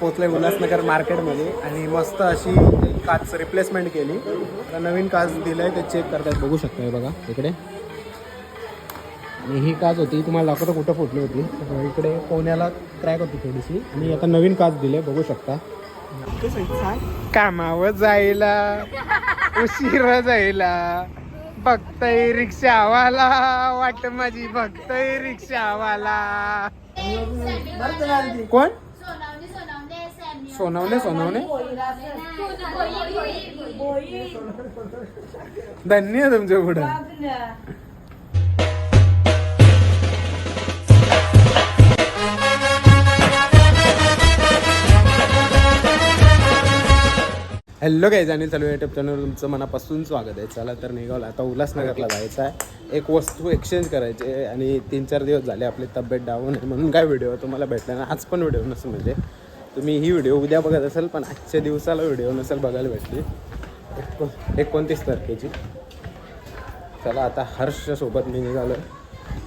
पोचले उल्हासनगर मार्केटमध्ये आणि मस्त अशी काच रिप्लेसमेंट केली. आता नवीन काच दिलंय ते चेक करतायत. बघू शकताय बघा इकडे. आणि ही काच होती तुम्हाला दाखवतो कुठं फुटली होती. तर इकडे कोण्याला क्रॅक होती थोडीशी. आणि आता नवीन काच दिले बघू शकता. कामावर जायला उशीर जायला बघतय रिक्षावाला. वाट माझी बघतय रिक्षावाला. कोण? सोनावणे सोनावणे सोनवणे धन्य आहे तुमच्या पुढं. हॅलो काय जाणील चालू युट्यूब चॅनल तुमचं मनापासून स्वागत आहे. चला तर निघाला. आता उल्हासनगरला जायचं आहे. एक वस्तू एक्सचेंज करायची आहे आणि तीन चार दिवस झाले आपली तब्येत डाऊन आहे म्हणून काय व्हिडिओ तुम्हाला भेटला ना आज पण व्हिडिओ नसेल म्हणजे. तुम्ही ही व्हिडिओ उद्या बघत असाल पण आजच्या दिवसाला व्हिडिओ नसेल बघायला भेटली. एकोण एकोणतीस तारखेची. चला आता हर्षसोबत मी निघालो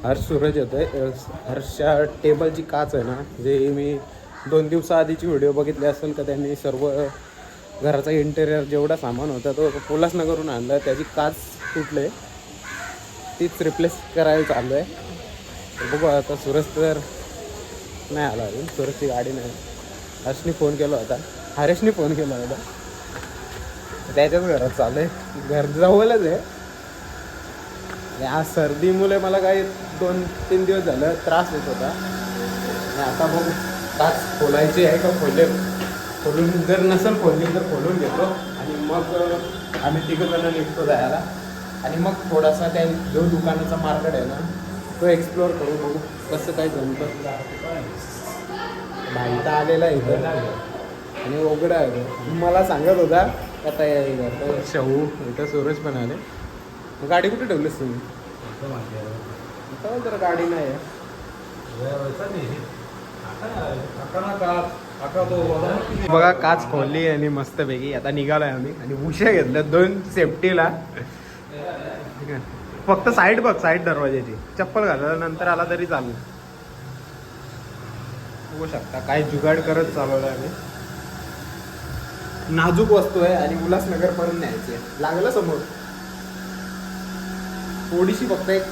हर्ष सूरज येतोय. हर्षच्या टेबलची काच आहे ना जे मी दोन दिवसाआधीची व्हिडिओ बघितली असेल का त्यांनी सर्व घराचा इंटेरियर जेवढा सामान होता तो उल्हासनगरून आणला त्याची काच तुटले. तीच रिप्लेस करायला चालू आहे बघू आता सूरज तर नाही आला अजून. सूरजची गाडी नाही. हर्षनी फोन केला होता. हरेशनी फोन केला होता. त्याच्याच घरात चालू आहे घर जवळच आहे. आणि आज सर्दीमुळे मला काही दोन तीन दिवस झालं त्रास होत होता. आणि आता बघू काच खोलायची आहे का खोले खोलून जर नसेल खोलली तर खोलून घेतो. आणि मग आम्ही तिघं निघतो जायला. आणि मग थोडासा त्या जो दुकानाचा मार्केट आहे ना तो एक्सप्लोअर करू बघू कसं काय जमतं. भाई तर आलेला आहे इथं. आणि उघडा आहे. मला सांगत होता का तयारी करतो शहू इथं सूरज पण आले. मग गाडी कुठे ठेवलीस तुम्ही तर गाडी नाही आहे. बघा काच खोलली आणि मस्त पैकी आता निघालोय आम्ही. आणि उशा घेतल्या दोन सेफ्टीला. ठीक आहे. फक्त साईड बघ साईड दरवाजाची चप्पल घातल्यानंतर आला तरी चालेल. बघू शकता. काय जुगाड करत चालवलं आम्ही. नाजूक वस्तू आहे आणि उल्हासनगर पर्यंत न्यायची आहे. लागलं समोर. थोडीशी फक्त एक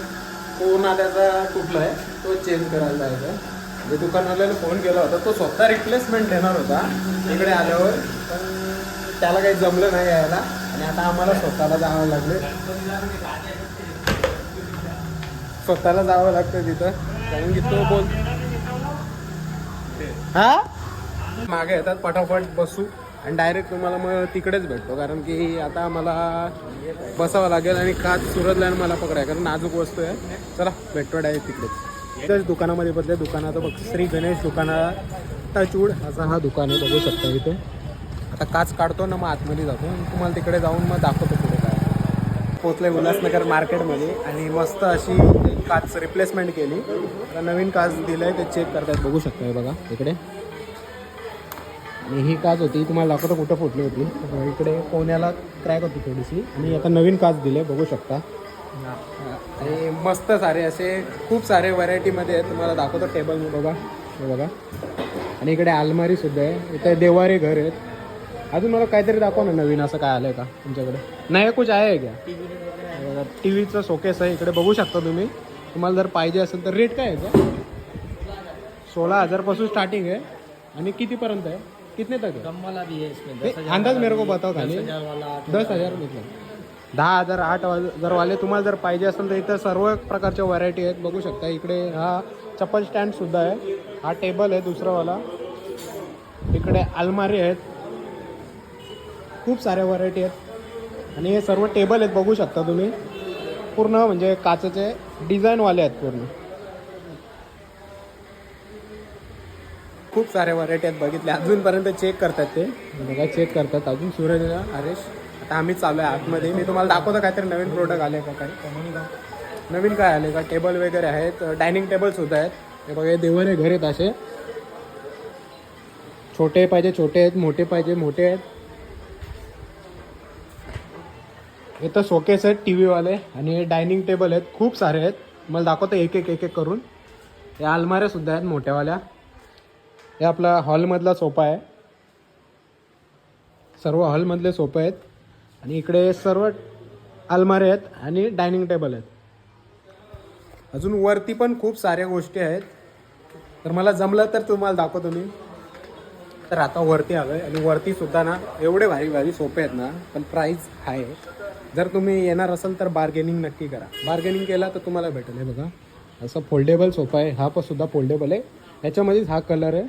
फोन आल्याचा तुटला आहे. तो चेंज करायला जायचा जे म्हणजे दुकानवाल्याला फोन केला होता. तो स्वतः रिप्लेसमेंट देणार होता. इकडे आल्यावर. पण त्याला काही जमलं नाही यायला. आणि आता आम्हाला स्वतःला जावं लागले. स्वतःला जावं लागतं तिथं. कारण की तो बोल हा? मागे येतात पटापट बसू. आणि डायरेक्ट तुम्हाला मग तिकडेच भेटतो कारण की आता मला बसावं लागेल आणि काच सुरतला मला पकडाय कारण नाजूक वस्तू आहे. चला भेटतो डायरेक्ट तिकडेच इथेच दुकानामध्ये बदले दुकानाचं बघ श्री गणेश दुकाना टचवूड असा हा दुकान आहे बघू शकता इथे. आता काच काढतो ना मग आतमध्ये जातो. आणि तुम्हाला तिकडे जाऊन मग दाखवतो पुढे. पोचले उल्हासनगर मार्केटमध्ये आणि मस्त अशी काच रिप्लेसमेंट केली. आता नवीन काच दिलंय ते चेक करतात बघू शकता बघा इकडे. आणि ही काच होती तुम्हाला दाखवतो कुठं फुटली होती. इकडे कोण्याला क्रॅक होती थोडीशी. आणि आता नवीन काच दिले बघू शकता. आणि मस्त सारे असे खूप सारे व्हरायटीमध्ये आहेत. तुम्हाला दाखवतो टेबल बघा हे बघा. आणि इकडे अलमारी सुद्धा आहे. इथे देवारे घर आहेत. अजून मला काहीतरी दाखवा ना नवीन असं काय आलंय का तुमच्याकडे? नाही कुछ आहे का टी व्हीचं शोकेस आहे इकडे बघू शकता तुम्ही. तुम्हाला जर पाहिजे असेल तर रेट काय आहे का सोळा हजारपासून स्टार्टिंग आहे. आणि कितीपर्यंत आहे? कितने तक है अंदाज मेरे को बताओ खाली. दस हजार मतलब दहा हजार आठ हजार वाले तुम्हाला जर पाहिजे असेल तर इथं सर्व प्रकारच्या व्हरायटी आहेत. बघू शकता इकडे हा चप्पल स्टँड सुद्धा आहे. हा टेबल आहे दुसरावाला इकडे अलमारी आहेत. खूप साऱ्या व्हरायटी आहेत. आणि हे सर्व टेबल आहेत बघू शकता तुम्ही. पूर्ण म्हणजे काचेचे डिझाईनवाले आहेत पूर्ण. खूप साऱ्या व्हरायटी आहेत बघितल्या. अजूनपर्यंत चेक करतात ते. बघा चेक करतात. अजून सूरज हरेश. आता आम्ही चालू आहे आतमध्ये. मी तुम्हाला दाखवतो काहीतरी नवीन प्रोडक्ट आले का काही नवीन काय आले का? टेबल वगैरे आहेत. डायनिंग टेबल सुद्धा आहेत. हे बघा हे आहे घर आहेत असे. छोटे पाहिजे छोटे आहेत मोठे पाहिजे मोठे आहेत. इथं सोकेस आहेत टी व्हीवाले आणि हे डायनिंग टेबल आहेत खूप सारे आहेत. मला दाखवतो एक एक एक एक करून. या अलमाऱ्यासुद्धा आहेत मोठ्यावाल्या. हे आपला हॉलमधला सोफा आहे. सर्व हॉलमधले सोफे आहेत. आणि इकडे सर्व अलमारे आहेत आणि डायनिंग टेबल आहेत. अजून वरती पण खूप साऱ्या गोष्टी आहेत. तर मला जमलं तर तुम्हाला दाखवतो मी. तर आता वरती आलो आहे आणि वरती सुद्धा ना एवढे भारी भारी सोपे आहेत ना पण प्राईस आहे जर तुम्ही येणार असाल तर बार्गेनिंग नक्की करा. बार्गेनिंग केला तर तुम्हाला भेटेल. हे बघा. असं फोल्डेबल सोफा आहे. हा पण सुद्धा फोल्डेबल आहे. याच्यामध्येच हा कलर आहे.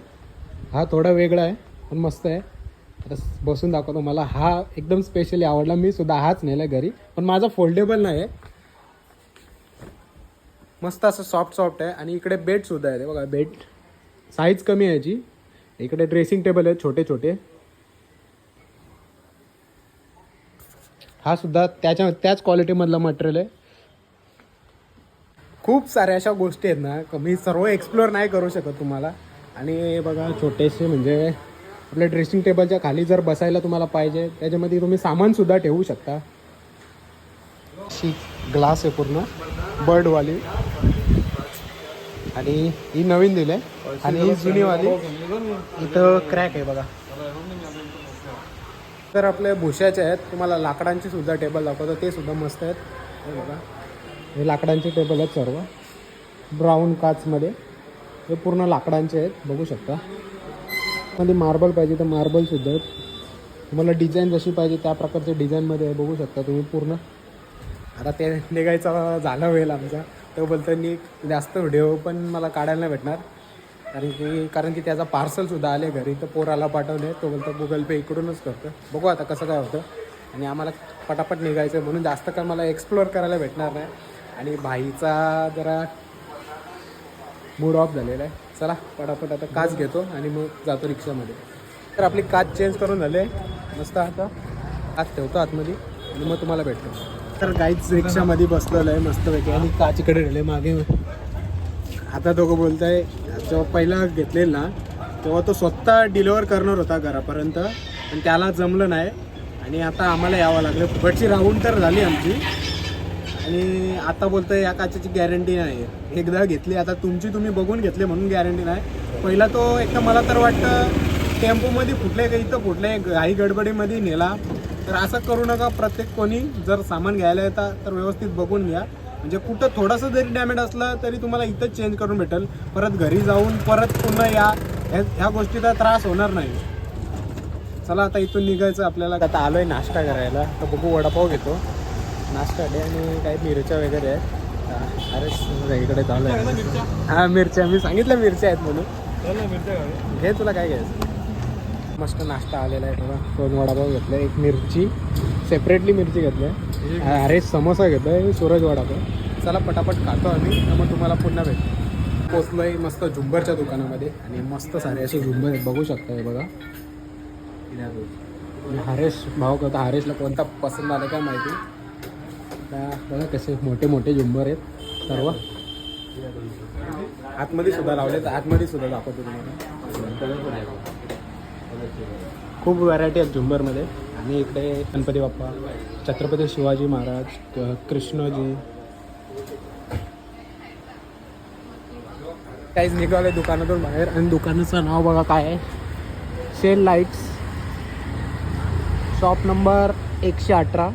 हा थोडा वेगळा आहे पण मस्त आहे. आता बसून दाखवतो मला हा एकदम स्पेशली आवडला. मी सुद्धा हाच नेला घरी. पण माझा फोल्डेबल नाही आहे मस्त असं सॉफ्ट सॉफ्ट आहे. आणि इकडे बेडसुद्धा आहे. बघा बेड साईज कमी आहे याची. इकडे ड्रेसिंग टेबल आहे छोटे छोटे. हा सुद्धा त्याच्या त्याच क्वालिटीमधलं मटेरियल आहे. खूप साऱ्या अशा गोष्टी आहेत ना मी सर्व एक्सप्लोअर नाही करू शकत तुम्हाला. आणि बघा छोटेसे म्हणजे आपल्या ड्रेसिंग टेबलच्या खाली जर बसायला तुम्हाला पाहिजे त्याच्यामध्ये तुम्ही सामानसुद्धा ठेवू शकता. अशी ग्लास आहे पूर्ण बर्डवाली आणि ही नवीन दिली आहे. आणि ही जुनीवाली. इथं क्रॅक आहे बघा. तर आपले भुशाचे आहेत. तुम्हाला लाकडांची सुद्धा टेबल दाखवतो. ते सुद्धा मस्त आहेत. हे बघा. हे लाकडांचे टेबल आहेत सर्व. ब्राऊन काचमध्ये. हे पूर्ण लाकडांचे आहेत. बघू शकता. मध्ये मार्बल पाहिजे तर मार्बल सुद्धा आहेत. तुम्हाला डिझाईन जशी पाहिजे त्या प्रकारच्या डिझाईनमध्ये आहे. बघू शकता तुम्ही पूर्ण. आता ते निघायचा झाला होईल आमचा. तो बोलतो नी जास्त व्हिडिओ पण मला काढायला नाही भेटणार. कारण की कारण की त्याचा पार्सलसुद्धा आले घरी तर पोराला पाठवले. तो बोलतो गुगल पे इकडूनच करतो बघू आता कसं काय होतं. आणि आम्हाला पटापट निघायचं आहे म्हणून जास्त काय मला एक्सप्लोअर करायला भेटणार नाही. आणि भाईचा जरा मूड ऑफ झालेला आहे. चला पटापट आता काच घेतो आणि मग जातो रिक्षामध्ये. तर आपली काच चेंज करून झाले. मस्त आता. काच ठेवतो आतमध्ये आणि मग तुम्हाला भेटतो. तर काहीच रिक्षामध्ये बसलेलं आहे. मस्तपैकी. आणि काच इकडे राहिले मागे. आता दोघं बोलत आहे जेव्हा पहिला घेतलेला ना तेव्हा तो स्वतः डिलिव्हर करणार होता घरापर्यंत. पण त्याला जमलं नाही. आणि आता आम्हाला यावं लागलं. फुकटची राहून तर झाली आमची. आणि आता बोलतोय या काचेची गॅरंटी नाही. एकदा घेतली. आता तुमची तुम्ही बघून घेतले म्हणून गॅरंटी नाही. पहिला तो एक तर मला तर वाटतं टेम्पोमध्ये फुटले काही इथं फुटले घाई गडबडीमध्ये नेला. तर असं करू नका. प्रत्येक कोणी जर सामान घ्यायला येतात तर व्यवस्थित बघून घ्या. म्हणजे कुठं थोडंसं जरी डॅमेज असलं तरी तुम्हाला इथंच चेंज करून भेटेल. परत घरी जाऊन परत पुन्हा या. ह्या ह्या गोष्टीचा त्रास होणार नाही. चला आता इथून निघायचं आपल्याला. आता आलोय नाश्ता करायला. तर बघू वडापाव घेतो. नाश्ता डे आणि काही मिरच्या वगैरे आहेत. हा, अरे इकडे चालू आहे. हा मिरच्या. मी सांगितलं मिरच्या आहेत म्हणून. घे तुला काय घ्यायचं. मस्त नाश्ता आलेला आहे बघा. दोन वडापाव घेतला. एक मिरची. सेपरेटली मिरची घेतली आहे. अरे समोसा घेतो आहे सूरज चला पटापट खातो आम्ही. मग तुम्हाला पुन्हा भेटतो पोचलोय मस्त झुंबरच्या दुकानामध्ये. आणि मस्त सारे असे झुंबर आहेत. बघू शकता हे बघा. हरेश भाऊ करता. हरेशला कोणता पसंत आला काय माहिती? त्या बघा कसे मोठे मोठे झुंबर आहेत. सर्व. आतमध्ये सुद्धा लावले तर आतमध्ये सुद्धा दाखवतो तुम्हाला. खूप व्हरायटी आहेत झुंबरमध्ये. आणि इकडे गणपती बाप्पा छत्रपती शिवाजी महाराज क- कृष्णजी. काहीच निघाले दुकानातून बाहेर आणि दुकानाचं नाव बघा काय आहे. शेल लाईट्स शॉप नंबर एकशे अठरा.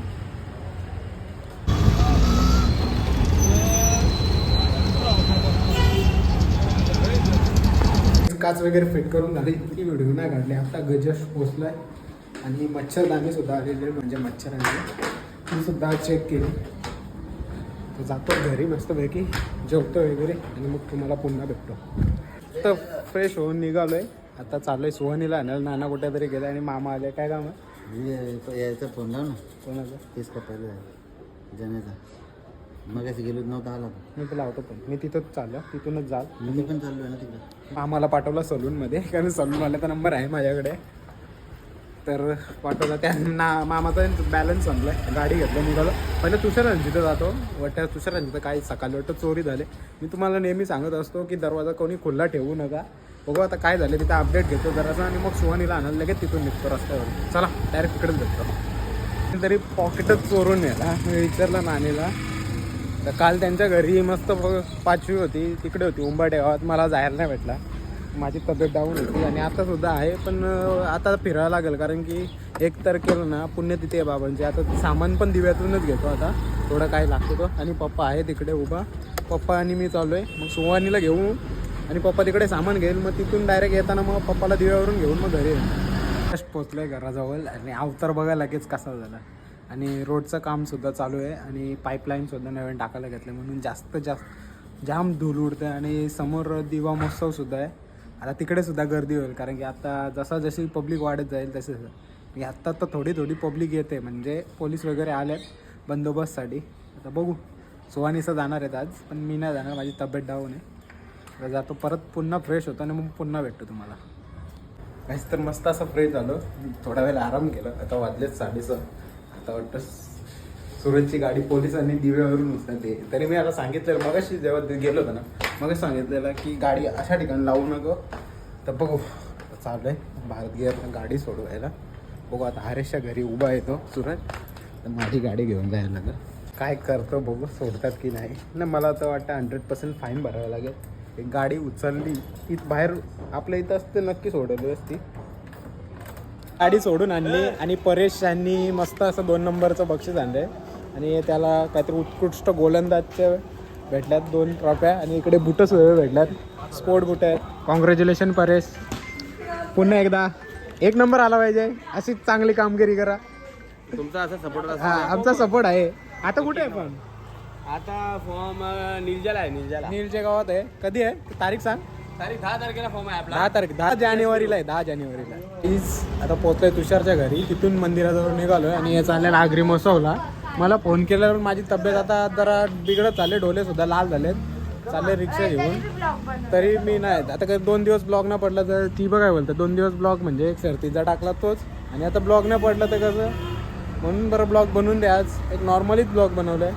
काच वगैरे फिट करून झाली. ती व्हिडिओ नाही काढली. आता गजस पोचलाय आणि मच्छरदाणी सुद्धा आलेली आहे, म्हणजे मच्छरांची ती सुद्धा चेक केली. तर जातो घरी मस्तपैकी जेवतो वगैरे आणि मग तुम्हाला पुन्हा भेटतो. तर फ्रेश होऊन निघालोय. आता चाललोय सोहनीला आणायला. नाना कुठे तरी गेला आणि मामा आले. काय काम आहे? यायचा फोन लाव ना. कोणाचं? केस कटायला जमेचा मग असं गेलो नव्हता आला. मी तुला लावतो पण मी तिथंच चाललो. तिथूनच जाल मी पण चाललो आहे ना तिकडे. आम्हाला पाठवला सलूनमध्ये. कारण सलूनवाल्याचा नंबर आहे माझ्याकडे. तर पाठवला. त्यांना मामाचा बॅलन्स संपलाय. गाडी घेतलं निघालो. पहिलं तुषार रणजितं जातो. वाटतं तुषार रणजितं काही सकाळी वाटतं चोरी झाले. मी तुम्हाला नेहमी सांगत असतो की दरवाजा कोणी खुल्ला ठेवू नका. बघू आता काय झालं तिथं अपडेट घेतो जरासा आणि मग सुहानीला आणायला लगेच तिथून निघतो रस्त्यावर. चला डायरेक्ट तिकडेच भेटतो. तरी पॉकेटच चोरून नेला. मी विचारलं नाणीला तर काल त्यांच्या घरी मस्त पाचवी होती तिकडे होती उंबाटे गावात मला जायला नाही भेटला. माझी तब्येत डाऊन होती आणि आता सुद्धा आहे पण आता फिरायला लागेल कारण की एक तारखेला ना पुण्यतिथी आहे बाबांची. आता ते सामान पण दिव्यातूनच घेतो आता. थोडं काय लागतो तो आणि पप्पा आहे तिकडे उभा. पप्पा आणि मी चालू आहे मग सुहानीला घेऊ. आणि पप्पा तिकडे सामान घेईल. मग तिथून डायरेक्ट येताना मग पप्पाला दिव्यावरून घेऊन मग घरी येईल. जस्ट पोचलोय घराजवळ. आणि अवतार बघा लगेच कसा झाला. आणि रोडचं कामसुद्धा चालू आहे. आणि पाईपलाईनसुद्धा नवीन टाकायला घेतलं म्हणून जास्त जास्त जाम धूल उडतं आणि समोर दिवा महोत्सवसुद्धा आहे. आता तिकडे सुद्धा गर्दी होईल कारण की आता जसा जशी पब्लिक वाढत जाईल तसे मी आत्ता तर थोडी थोडी पब्लिक येते म्हणजे पोलीस वगैरे आलेत बंदोबस्तसाठी. आता बघू. सुहानीचं जाणार आहेत आज पण मी नाही जाणार माझी तब्येत डाऊन आहे. जातो परत पुन्हा फ्रेश होतो आणि मग पुन्हा भेटतो तुम्हाला. काहीच तर मस्त असं फ्रेश झालो. थोडा वेळ आराम केला. आता वाजलेच साडेसहा. आता वाटतं सुरतची गाडी पोलिसांनी दिव्यावरून उचलते. तरी मी आता सांगितलं मगाशी जेव्हा गेलो होतो ना मग सांगितलेलं की गाडी अशा ठिकाणी लावू नको. तर बघू चालू आहे भारत गिअर गाडी सोडवायला बघू आता हरेशच्या घरी उभा येतो सुरत तर माझी गाडी घेऊन जायला लागेल. काय करतो बघू सोडतात की नाही. नाही मला तर वाटतं हंड्रेड पर्सेंट फाईन भरावं लागेल. एक गाडी उचलली ती बाहेर आपल्या इथं असते नक्की सोडवली असती. गाडी सोडून आणली आणि परेश यांनी मस्त असं दोन नंबरचं बक्षीस आणलंय. आणि त्याला काहीतरी उत्कृष्ट गोलंदाजच्या भेटल्यात दोन ट्रॉफ्या आणि इकडे बुटं सुद्धा भेटल्यात. स्पोर्ट बुट आहेत. कॉंग्रॅच्युलेशन परेश. पुन्हा एकदा. एक नंबर आला पाहिजे. अशीच चांगली कामगिरी करा. तुमचा असा सपोर्ट हा आमचा सपोर्ट आहे. आता कुठे आहे पण आता फॉर्म निलजाला आहे निलजाला. नीलच्या गावात आहे. कधी आहे? तारीख सांग. तारीख दहा तारखेला फॉर्म आहे आपला. दहा तारीख दहा जानेवारीला आहे दहा जानेवारीला. प्लीज आता पोहोचलोय तुषारच्या घरी. तिथून मंदिराजवळ निघालोय आणि हे चाललेलं आगरी मसवला मला फोन केल्यावर माझी तब्येत आता जरा बिघडत चालले डोले सुद्धा लाल झालेत. चालले रिक्षा घेऊन. तरी मी नाही आता काही दोन दिवस ब्लॉग न पडला तर ती बघाय बोलतं दोन दिवस ब्लॉग म्हणजे एक सर्तीचा टाकला तोच. आणि आता ब्लॉग न पडला तर कसं म्हणून बरं ब्लॉग बनवून द्या. आज एक नॉर्मलीच ब्लॉग बनवलाय.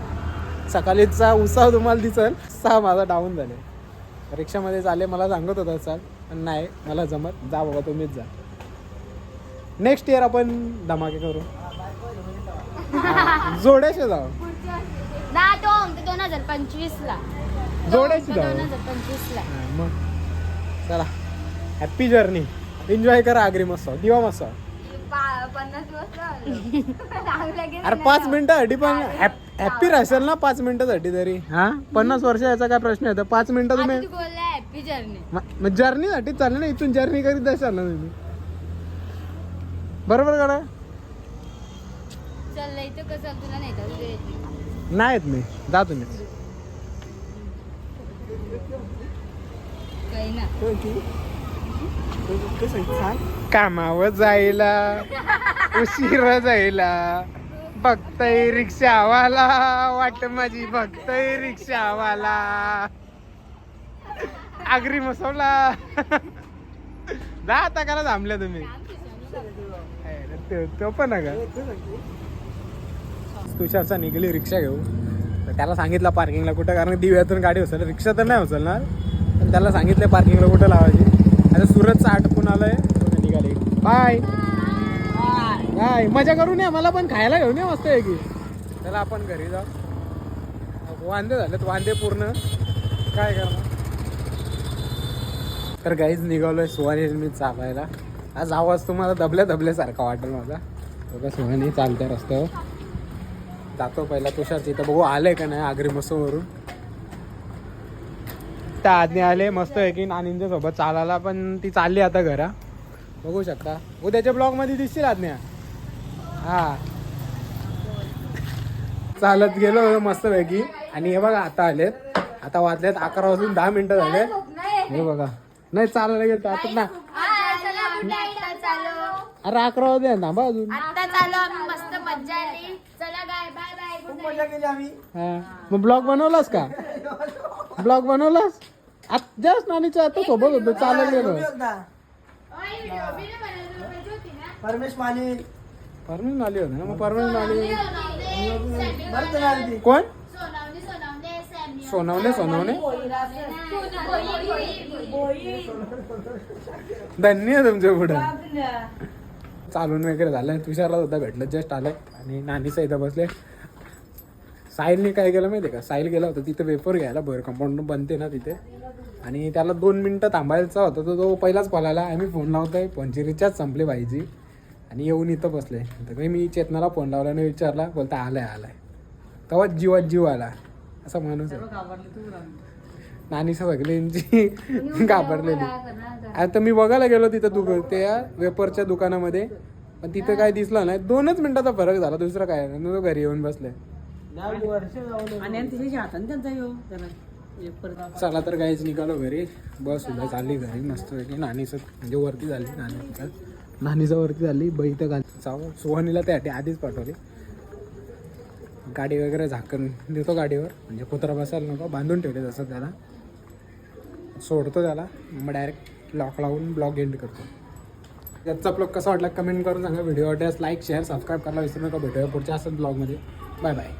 सकाळीचा उत्साह तुम्हाला दिसल सहा माझा डाऊन झाले. रिक्षामध्ये चाले मला सांगत होता चाल. पण नाही मला जमत. जा बाबा तुम्हीच जा. नेक्स्ट इयर आपण धमाके करू. हा, जोड्याचे जाऊ. ना तो आमचा दोन हजार पंचवीस ला जोड्याची दोन जाऊ. हजार पंचवीस ला हा, मग. चला. हॅप्पी जर्नी एन्जॉय करा आगरी मस्त. दिवा मस्त. पन्नास दिवस लागले अरे पाच मिनिटासाठी पण हॅप्पी राहशाल ना पाच मिनिटासाठी तरी. हा? पन्नास वर्ष याचा काय प्रश्न आहे? तर पाच मिनिटं तुम्ही तू बोलला हॅपी जर्नी मग जर्नीसाठी चालले ना इथून जर्नी करीत असाल ना तुम्ही. बरोबर करा चल इथं कसं तुला नाही तर येत मी. जा तुम्हीच. काही ना. कामावर जायला उशीर जायला बघतय रिक्षावाला वाट माझी बघतय रिक्षावाला. आगरी मसवला. जा आता करा थांबल्या तुम्ही. तो- पण का तुषारचा निघाली रिक्षा घेऊ तर त्याला सांगितलं पार्किंगला कुठं कारण दिव्यातून गाडी उचल रिक्षा तर नाही उचलणार पण त्याला सांगितलं पार्किंगला कुठं लावायची. आता सुरतचा आटपून आलोय. पुढे निघाली. बाय बाय मजा करून या मला पण खायला घेऊन या मस्त आहे की त्याला आपण घरी जाऊ. वांदे झालेत वांदे पूर्ण. काय करणार? तर गाईज निघालोय सुहानी मी चालायला. आज आवाज तुम्हाला दबल्या दबल्यासारखा वाटेल माझा. बघा सुहानी चालत्या रस्त्यावर. जातो पहिला तुषारची इथं बघू आलंय का नाही आगरी मसोवरून त्या आज्ञे आले मस्त आहे की नानींच्या सोबत चालायला पण ती चालली आता घरा. बघू शकता. उद्याच्या ब्लॉगमध्ये दिसतील आज्ञा. हा. चालत गेलो मस्त पैकी. आणि हे बघा आता आलेत. आता वाजलेत अकरा वाजून दहा मिनिटं झाले. हे बघा. नाही चालायला गेलो आता ना. अरे अकरा वाजले थांबा अजून. हा. मग ब्लॉग बनवलास का? ब्लॉग बनवलास? जस्ट नानीच्या आता सोबत होतो चालत गेलो. परमेश माने. परमेश आली होती ना मग परमेश आली बरं तर आली ती. कोण? सोनावणे सोनावणे धन्य आहे तुमच्यापुढे. चालून वगैरे झालं तुषारला सुद्धा भेटलं जस्ट आलंय आणि नानीचा इथं बसले. साहिलने काय केलं माहिती का? साहिल गेला होता तिथे वेपर घ्यायला भर कंपाऊंड बनते ना तिथे. आणि त्याला दोन मिनटं थांबायचा होता तर तो पहिलाच कॉल आला आम्ही फोन लावतोय फोनची रिचार्ज संपली पाहिजे आणि येऊन इथं बसले. तर काही मी चेतनाला फोन लावला आणि विचारला बोलता आलाय आलाय. तेव्हाच जीवात जीव आला. असा माणूस नानी सगळ्यांची घाबरलेली. आता मी बघायला गेलो तिथं दुक त्या वेपरच्या दुकानामध्ये. पण तिथं काय दिसलं नाही. दोनच मिनिटाचा फरक झाला दुसरं काय तो घरी येऊन बसले. आणि हाताने त्यांचा हो, येऊ त्याला एक परत चला तर काहीच निघालो घरी. बस सुद्धा चालली घरी मस्त की नानीचं म्हणजे वरती झाली नानीचं नानीचं वरती झाली बाई तर घाल जाऊ. सोहनीला त्यासाठी आधीच पाठवली. गाडी वगैरे झाकण देतो गाडीवर. म्हणजे कुत्रा बसायला नको बांधून ठेवले तसं त्याला. सोडतो त्याला. मग डायरेक्ट लॉक लावून ब्लॉग एंड करतो. त्याचा ब्लॉग कसा वाटला कमेंट करून सांगा. व्हिडिओ आवडल्यास लाईक शेअर सबस्क्राईब करायला विसरू नका. भेटूया पुढच्या असंच ब्लॉगमध्ये बाय बाय